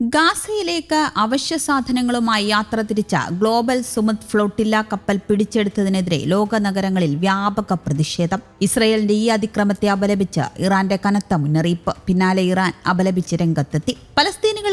ഗാസയിലേക്ക് അവശ്യ സാധനങ്ങളുമായി യാത്ര തിരിച്ച ഗ്ലോബൽ സുമത് ഫ്ലോട്ടില്ല കപ്പൽ പിടിച്ചെടുത്തതിനെതിരെ ലോക നഗരങ്ങളിൽ വ്യാപക പ്രതിഷേധം. ഇസ്രയേലിന്റെ ഈ അതിക്രമത്തെ അപലപിച്ച് ഇറാന്റെ കനത്ത മുന്നറിയിപ്പ്. പിന്നാലെ ഇറാൻ അപലപിച്ച് രംഗത്തെത്തി.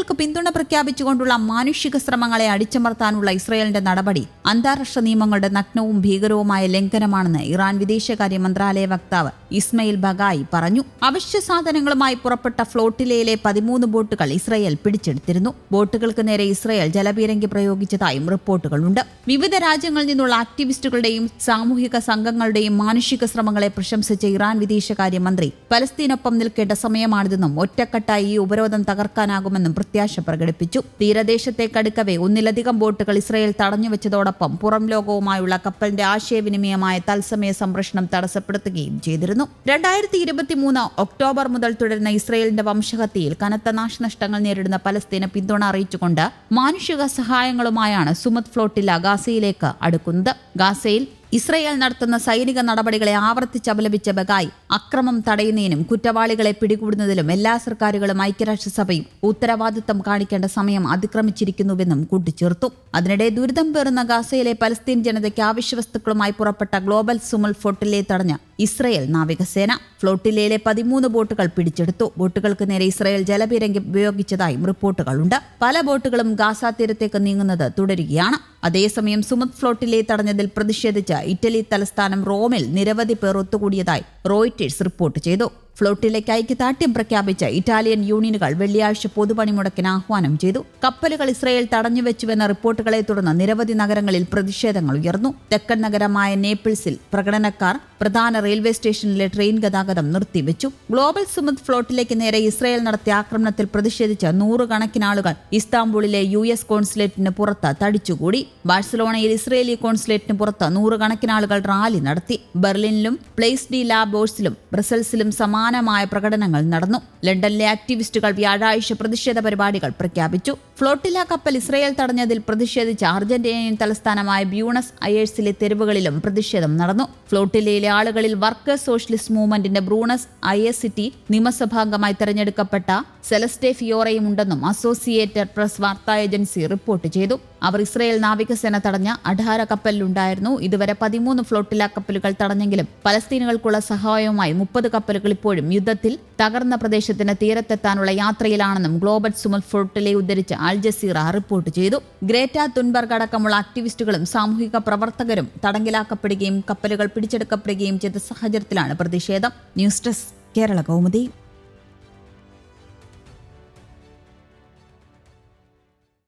പലസ്തീനികൾക്ക് പിന്തുണ പ്രഖ്യാപിച്ചുകൊണ്ടുള്ള മാനുഷിക ശ്രമങ്ങളെ അടിച്ചമർത്താനുള്ള ഇസ്രായേലിന്റെ നടപടി അന്താരാഷ്ട്ര നിയമങ്ങളുടെ നഗ്നവും ഭീകരവുമായ ലംഘനമാണെന്ന് ഇറാൻ വിദേശകാര്യ മന്ത്രാലയ വക്താവ് ഇസ്മയിൽ ബഗായി പറഞ്ഞു. അവശ്യ സാധനങ്ങളുമായി പുറപ്പെട്ട ഫ്ലോട്ടിലയിലെ പതിമൂന്ന് ബോട്ടുകൾ ഇസ്രായേൽ പിടിച്ചെടുത്തിരുന്നു. ബോട്ടുകൾക്ക് നേരെ ഇസ്രായേൽ ജലപീരങ്കി പ്രയോഗിച്ചതായും റിപ്പോർട്ടുകളുണ്ട്. വിവിധ രാജ്യങ്ങളിൽ നിന്നുള്ള ആക്ടിവിസ്റ്റുകളുടെയും സാമൂഹിക സംഘങ്ങളുടെയും മാനുഷിക ശ്രമങ്ങളെ പ്രശംസിച്ച ഇറാൻ വിദേശകാര്യമന്ത്രി പലസ്തീനൊപ്പം നിൽക്കേണ്ട സമയമാണിതെന്നും ഒറ്റക്കെട്ടായി ഈ ഉപരോധം തകർക്കാനാകുമെന്നും പ്രത്യാശ പ്രകടിപ്പിച്ചു. തീരദേശത്തേക്കടുക്കവേ ഒന്നിലധികം ബോട്ടുകൾ ഇസ്രയേൽ തടഞ്ഞുവെച്ചതോടൊപ്പം പുറം ലോകവുമായുള്ള കപ്പലിന്റെ ആശയവിനിമയമായ തത്സമയ സംപ്രഷണം തടസ്സപ്പെടുത്തുകയും ചെയ്തിരുന്നു. രണ്ടായിരത്തി ഇരുപത്തിമൂന്ന് ഒക്ടോബർ മുതൽ തുടരുന്ന ഇസ്രയേലിന്റെ വംശഹത്യയിൽ കനത്ത നാശനഷ്ടങ്ങൾ നേരിടുന്ന പലസ്തീന് പിന്തുണ അറിയിച്ചുകൊണ്ട് മാനുഷിക സഹായങ്ങളുമായാണ് സുമത് ഫ്ലോട്ടില്ല ഗാസയിലേക്ക് അടുക്കുന്നത്. ഗാസയിൽ ഇസ്രയേൽ നടത്തുന്ന സൈനിക നടപടികളെ ആവർത്തിച്ചപലപിച്ച ബഗായ് അക്രമം തടയുന്നതിനും കുറ്റവാളികളെ പിടികൂടുന്നതിലും എല്ലാ സർക്കാരുകളും ഐക്യരാഷ്ട്രസഭയും ഉത്തരവാദിത്തം കാണിക്കേണ്ട സമയം അതിക്രമിച്ചിരിക്കുന്നുവെന്നും കൂട്ടിച്ചേർത്തു. അതിനിടെ ദുരിതം പേറുന്ന ഗാസയിലെ പലസ്തീൻ ജനതയ്ക്ക് ആവശ്യവസ്തുക്കളുമായി പുറപ്പെട്ട ഗ്ലോബൽ സുമൽ ഫോട്ടിലെ തടഞ്ഞ ഇസ്രയേൽ നാവികസേന. ഫ്ലോട്ടിലയിലെ പതിമൂന്ന് ബോട്ടുകൾ പിടിച്ചെടുത്തു. ബോട്ടുകൾക്ക് നേരെ ഇസ്രയേൽ ജലപീരങ്കി ഉപയോഗിച്ചതായും റിപ്പോർട്ടുകളുണ്ട്. പല ബോട്ടുകളും ഗാസ തീരത്തേക്ക് നീങ്ങുന്നത് തുടരുകയാണ്. അതേസമയം സുമത് ഫ്ലോട്ടിലെ തടഞ്ഞതിൽ പ്രതിഷേധിച്ച് ഇറ്റലി തലസ്ഥാനം റോമിൽ നിരവധി പേർ ഒത്തുകൂടിയതായി റോയിറ്റേഴ്സ് റിപ്പോർട്ട് ചെയ്തു. ഫ്ലോട്ടിലേക്ക് ഐക്യദാർഢ്യം പ്രഖ്യാപിച്ച ഇറ്റാലിയൻ യൂണിയനുകൾ വെള്ളിയാഴ്ച പൊതുപണിമുടക്കിന് ആഹ്വാനം ചെയ്തു. കപ്പലുകൾ ഇസ്രയേൽ തടഞ്ഞുവെച്ചുവെന്ന റിപ്പോർട്ടുകളെ തുടർന്ന് നിരവധി നഗരങ്ങളിൽ പ്രതിഷേധങ്ങൾ ഉയർന്നു. തെക്കൻ നഗരമായ നേപ്പിൾസിൽ പ്രകടനക്കാർ പ്രധാന റെയിൽവേ സ്റ്റേഷനിലെ ട്രെയിൻ ഗതാഗതം നിർത്തിവെച്ചു. ഗ്ലോബൽ സുമത് ഫ്ലോട്ടിലേക്ക് നേരെ ഇസ്രയേൽ നടത്തിയ ആക്രമണത്തിൽ പ്രതിഷേധിച്ച നൂറുകണക്കിന് ആളുകൾ ഇസ്താംബൂളിലെ യു എസ് കോൺസുലേറ്റിന് പുറത്ത് തടിച്ചുകൂടി. ബാഴ്സലോണയിൽ ഇസ്രയേലി കോൺസുലേറ്റിന് പുറത്ത് നൂറുകണക്കിന് ആളുകൾ റാലി നടത്തി. ബെർലിനിലും പ്ലേസ് ഡി ലാബോഴ്സിലും ബ്രസൽസിലും സമാനമായ പ്രകടനങ്ങൾ നടന്നു. ലണ്ടനിലെ ആക്ടിവിസ്റ്റുകൾ വ്യാഴാഴ്ച പ്രതിഷേധ പരിപാടികൾ പ്രഖ്യാപിച്ചു. ഫ്ലോട്ടില കപ്പൽ ഇസ്രയേൽ തടഞ്ഞതിൽ പ്രതിഷേധിച്ച് അർജന്റീനയൻ തലസ്ഥാനമായ ബ്യൂണസ് അയേഴ്സിലെ തെരുവുകളിലും പ്രതിഷേധം നടന്നു. ഫ്ലോട്ടിലയിലെ ആളുകളിൽ വർക്കേഴ്സ് സോഷ്യലിസ്റ്റ് മൂവ്മെന്റിന്റെ ബ്രൂണസ് ഐ സിറ്റി നിയമസഭാംഗമായി തെരഞ്ഞെടുക്കപ്പെട്ട സെലസ്റ്റെ ഫിയോറയും ഉണ്ടെന്നും അസോസിയേറ്റഡ് പ്രസ് വാർത്താ ഏജൻസി റിപ്പോർട്ട് ചെയ്തു. അവർ ഇസ്രയേൽ നാവികസേന തടഞ്ഞ അഠാര കപ്പലിലുണ്ടായിരുന്നു. ഇതുവരെ പതിമൂന്ന് ഫ്ലോട്ടില കപ്പലുകൾ തടഞ്ഞെങ്കിലും പലസ്തീനുകൾക്കുള്ള സഹായവുമായി മുപ്പത് കപ്പലുകൾ ഇപ്പോഴും യുദ്ധത്തിൽ തകർന്ന പ്രദേശത്തിന് തീരത്തെത്താനുള്ള യാത്രയിലാണെന്നും ഗ്ലോബൽ സുമൽ ഫോർട്ടിലെ ഉദ്ധരിച്ച് അൽ ജസീറ റിപ്പോർട്ട് ചെയ്തു. ഗ്രേറ്റ തുൻബർഗ് അടക്കമുള്ള ആക്ടിവിസ്റ്റുകളും സാമൂഹിക പ്രവർത്തകരും തടങ്കിലാക്കപ്പെടുകയും കപ്പലുകൾ പിടിച്ചെടുക്കപ്പെടുകയും ചെയ്ത സാഹചര്യത്തിലാണ് പ്രതിഷേധം. News desk Kerala Kaumudi.